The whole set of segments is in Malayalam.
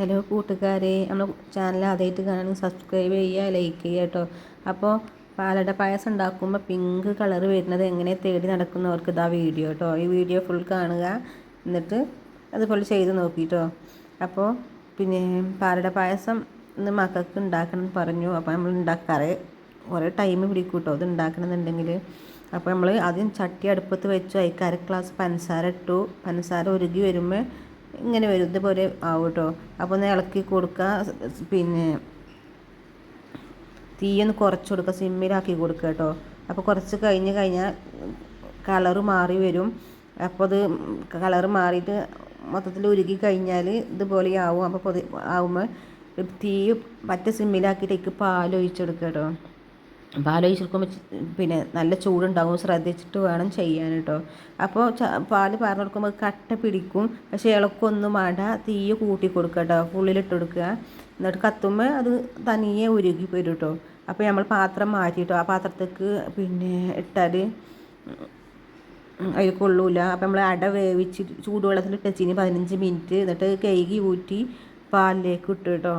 ഹലോ കൂട്ടുകാരെ നമ്മൾ ചാനൽ ആദ്യമായിട്ട് കാണാൻ സബ്സ്ക്രൈബ് ചെയ്യുക ലൈക്ക് ചെയ്യുക കേട്ടോ. അപ്പോൾ പാലട പായസം ഉണ്ടാക്കുമ്പോൾ പിങ്ക് കളർ വരുന്നത് എങ്ങനെ തേടി നടക്കുന്നവർക്ക് ഇതാ വീഡിയോ കേട്ടോ. ഈ വീഡിയോ ഫുൾ കാണുക എന്നിട്ട് അതുപോലെ ചെയ്ത് നോക്കിട്ടോ. അപ്പോൾ പിന്നെ പാലട പായസം ഇന്ന് മക്കൾക്ക് ഉണ്ടാക്കണം എന്ന് പറഞ്ഞു. അപ്പോൾ നമ്മൾ ഉണ്ടാക്കാറ്. കുറേ ടൈം പിടിക്കും കേട്ടോ ഇത് ഉണ്ടാക്കണമെന്നുണ്ടെങ്കിൽ അപ്പോൾ നമ്മൾ ആദ്യം ചട്ടി അടുപ്പത്ത് വെച്ചു. അര ഗ്ലാസ് പഞ്ചസാര ഇട്ടു. പഞ്ചസാര ഉരുകി വരുമ്പോൾ ഇങ്ങനെ വരും. ഇതുപോലെ ആവും കേട്ടോ അപ്പോൾ ഒന്ന് ഇളക്കി കൊടുക്കുക പിന്നെ തീയൊന്ന് കുറച്ച് കൊടുക്കുക സിമ്മിലാക്കി കൊടുക്കുക കേട്ടോ അപ്പോൾ കുറച്ച് കഴിഞ്ഞ് കഴിഞ്ഞാൽ കളറ് മാറി വരും. അപ്പോൾ അത് കളറ് മാറിയിട്ട് മൊത്തത്തിൽ ഉരുകി കഴിഞ്ഞാൽ ഇതുപോലെ ആവും. അപ്പോൾ പൊതി ആവുമ്പോൾ തീ പറ്റ സിമ്മിലാക്കിയിട്ട് പാൽ ഒഴിച്ചെടുക്കുക കേട്ടോ പാലൊഴിച്ച് ആലോചിച്ചിരിക്കുമ്പോൾ പിന്നെ നല്ല ചൂടുണ്ടാവും ശ്രദ്ധിച്ചിട്ട് വേണം ചെയ്യാൻ കേട്ടോ. അപ്പോൾ പാൽ പറഞ്ഞു കൊടുക്കുമ്പോൾ കട്ട പിടിക്കും. പക്ഷേ ഇളക്കൊന്നും വേണ്ട തീ കൂട്ടി കൊടുക്കുക കേട്ടോ ഫുള്ളിലിട്ട് കൊടുക്കുക. എന്നിട്ട് കത്തുമ്പോൾ അത് തനിയെ ഉരുകി വരും കേട്ടോ. അപ്പോൾ നമ്മൾ പാത്രം മാറ്റിയിട്ടോ ആ പാത്രത്തേക്ക് പിന്നെ ഇട്ടാൽ അതിൽ കൊള്ളൂല. അപ്പോൾ നമ്മൾ അട വേവിച്ച് ചൂടുവെള്ളത്തിൽ ഇട്ടച്ചിന് പതിനഞ്ച് മിനിറ്റ് എന്നിട്ട് കഴുകി ഊറ്റി പാലിലേക്ക് ഇട്ടു കേട്ടോ.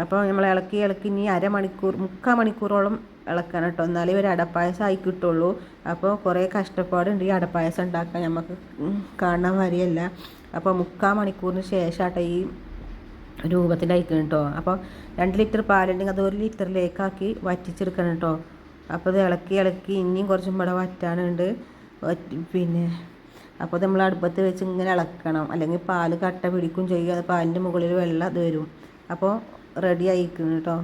അപ്പോൾ നമ്മൾ ഇളക്കി ഇളക്കി ഇനി അരമണിക്കൂർ മുക്കാൽ മണിക്കൂറോളം ഇളക്കണം കേട്ടോ. എന്നാലേ ഒരു അടപ്പായസം ആയി കിട്ടുള്ളൂ. അപ്പോൾ കുറേ കഷ്ടപ്പാടുണ്ട് ഈ അടപ്പായസം ഉണ്ടാക്കാൻ. നമുക്ക് കാണാൻ വരികയല്ല അപ്പോൾ മുക്കാൽ മണിക്കൂറിന് ശേഷമാട്ടെ ഈ രൂപത്തിലായിരിക്കണം കേട്ടോ. അപ്പോൾ രണ്ട് ലിറ്റർ പാലുണ്ടെങ്കിൽ അത് ഒരു ലിറ്ററിലേക്കാക്കി വറ്റിച്ചെടുക്കണം കേട്ടോ. അപ്പോൾ ഇത് ഇളക്കി ഇളക്കി ഇനിയും കുറച്ചും കൂടെ വറ്റാനുണ്ട്. പിന്നെ അപ്പോൾ നമ്മൾ അടുപ്പത്ത് വെച്ച് ഇങ്ങനെ ഇളക്കണം. അല്ലെങ്കിൽ പാൽ കട്ട പിടിക്കും ചെയ്യും. അത് പാലിന്റെ മുകളിൽ വെള്ളം അത് വരും. അപ്പോൾ റെഡി ആയിക്കണം കേട്ടോ